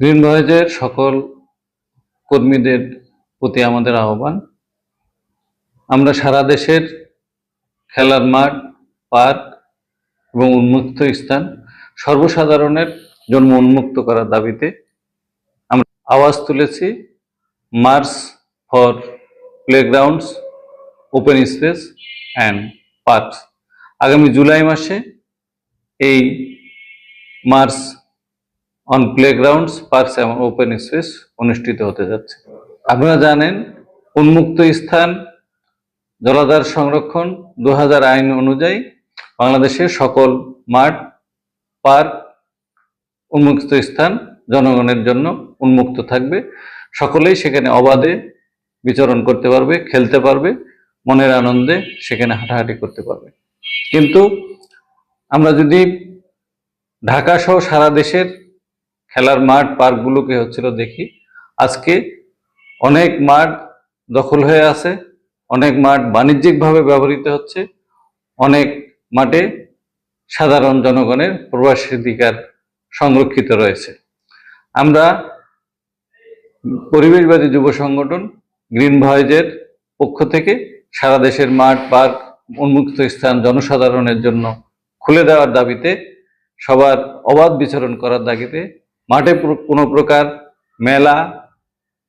Green ভয়েজের সকল কর্মীদের প্রতি আমাদের আহ্বান। আমরা সারা দেশের খেলার মাঠ, পার্ক এবং উন্মুক্ত স্থান সর্বসাধারণের জন্ম উন্মুক্ত করার দাবিতে আমরা আওয়াজ তুলেছি, march for playgrounds, open space and parks. আগামী জুলাই মাসে এই মার্চ অন প্লেগ্রাউন্ডস পার্কস এবং ওপেন স্পেস অনুষ্ঠিত হতে যাচ্ছে। আপনারা জানেন, উন্মুক্ত স্থান, জলাধার সংরক্ষণ দু হাজার আইন অনুযায়ী বাংলাদেশের সকল মাঠ, পার্ক উন্মুক্ত স্থান জনগণের জন্য উন্মুক্ত থাকবে। সকলেই সেখানে অবাধে বিচরণ করতে পারবে, খেলতে পারবে, মনের আনন্দে সেখানে হাঁটাহাঁটি করতে পারবে। কিন্তু আমরা যদি ঢাকা সহ সারা দেশের খেলার মাঠ, পার্কগুলোকে হচ্ছিল দেখি। আজকে অনেক মাঠ দখল হয়ে আছে, অনেক মাঠ বাণিজ্যিকভাবে ব্যবহৃত হচ্ছে, অনেক মাঠে সাধারণ জনগণের প্রবাসাধিকার সংরক্ষিত রয়েছে। আমরা পরিবেশবাদী যুব সংগঠন গ্রিন ভয়েজের পক্ষ থেকে সারা দেশের মাঠ, পার্ক, উন্মুক্ত স্থান জনসাধারণের জন্য খুলে দেওয়ার দাবিতে সবার অবাধ বিচরণ করার দাবিতে মাঠে কোনো প্রকার মেলা,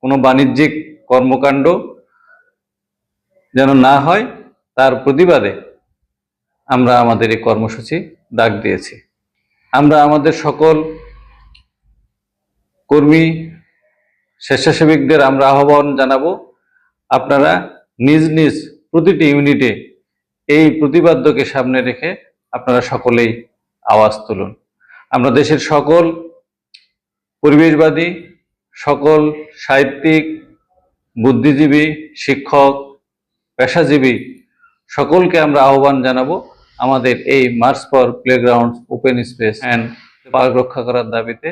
কোনো বাণিজ্যিক কর্মকাণ্ড যেন না হয়, তার প্রতিবাদে আমরা আমাদের এই কর্মসূচি ডাক দিয়েছি। আমরা আমাদের সকল কর্মী, স্বেচ্ছাসেবকদের আমরা আহ্বান জানাব, আপনারা নিজ নিজ প্রতিটি ইউনিটে এই প্রতিবাদ্যকে সামনে রেখে আপনারা সকলেই আওয়াজ তুলুন। আমরা দেশের সকল পরিবেশবাদী, সকল সাহিত্যিক, বুদ্ধিজীবী, শিক্ষক, পেশাজীবী, সকলকে আমরা আহ্বান জানাব আমাদের এই march for playground open space and park রক্ষা করার দাবিতে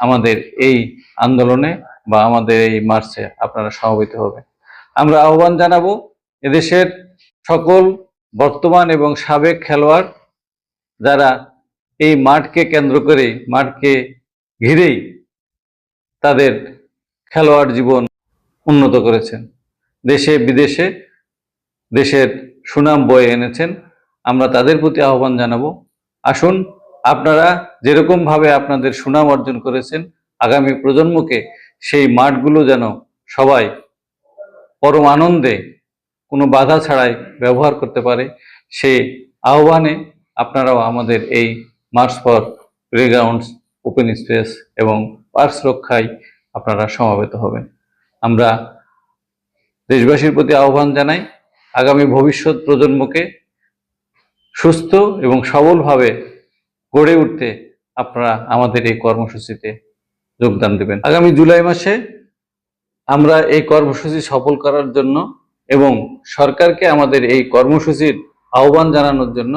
আমাদের এই আন্দোলনে বা আমাদের এই মার্চে আপনারা সমবেত হবে আমরা আহ্বান জানাব এদেশের সকল বর্তমান এবং সাবেক খেলোয়াড় যারা এই মাঠকে কেন্দ্র করে মাঠকে ঘিরেই তাদের খেলোয়াড় জীবন উন্নত করেছেন। দেশে, বিদেশে দেশের সুনাম বয়ে এনেছেন। আমরা তাদের প্রতি আহ্বান জানাব। আসুন, আপনারা যেরকম ভাবে আপনাদের সুনাম অর্জন করেছেন, আগামী প্রজন্মকে সেই মাঠগুলো যেন সবাই পরম আনন্দে কোনো বাধা ছাড়াই ব্যবহার করতে পারে সেই আহ্বানে আপনারাও আমাদের এই march for playgrounds open space এবং পার্কস রক্ষায় আপনারা সমাবেত হবেন। আমরা দেশবাসীর প্রতি আহ্বান জানাই, আগামী ভবিষ্যৎ প্রজন্মকে সুস্থ এবং সবলভাবে গড়ে উঠতে আপনারা আমাদের এই কর্মসূচিতে যোগদান দেবেন। আগামী জুলাই মাসে আমরা এই কর্মসূচি সফল করার জন্য এবং সরকারকে আমাদের এই কর্মসূচির আহ্বান জানানোর জন্য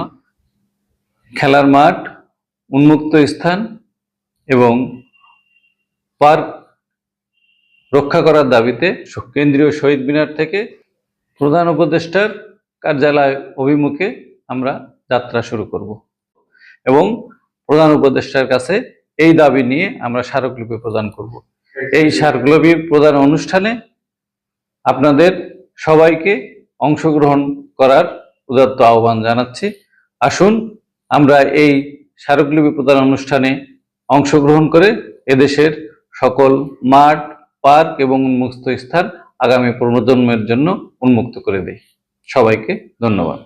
খেলার মাঠ, উন্মুক্ত স্থান এবং পার্ক রক্ষা করার দাবিতে কেন্দ্রীয় শহীদ মিনার থেকে প্রধান উপদেষ্টার কার্যালয় অভিমুখে আমরা যাত্রা শুরু করব। এবং প্রধান উপদেষ্টার কাছে এই দাবি নিয়ে আমরা স্মারকলিপি প্রদান করব। এই স্মারকলিপি প্রদান অনুষ্ঠানে আপনাদের সবাইকে অংশগ্রহণ করার উদাত্ত আহ্বান জানাচ্ছি। আসুন, আমরা এই স্মারকলিপি প্রদান অনুষ্ঠানে অংশগ্রহণ করে এদেশের সকল মাঠ পার্ক এবং উন্মুক্ত স্থান আগামী প্রজন্মের জন্য উন্মুক্ত করে দেয় সবাইকে ধন্যবাদ।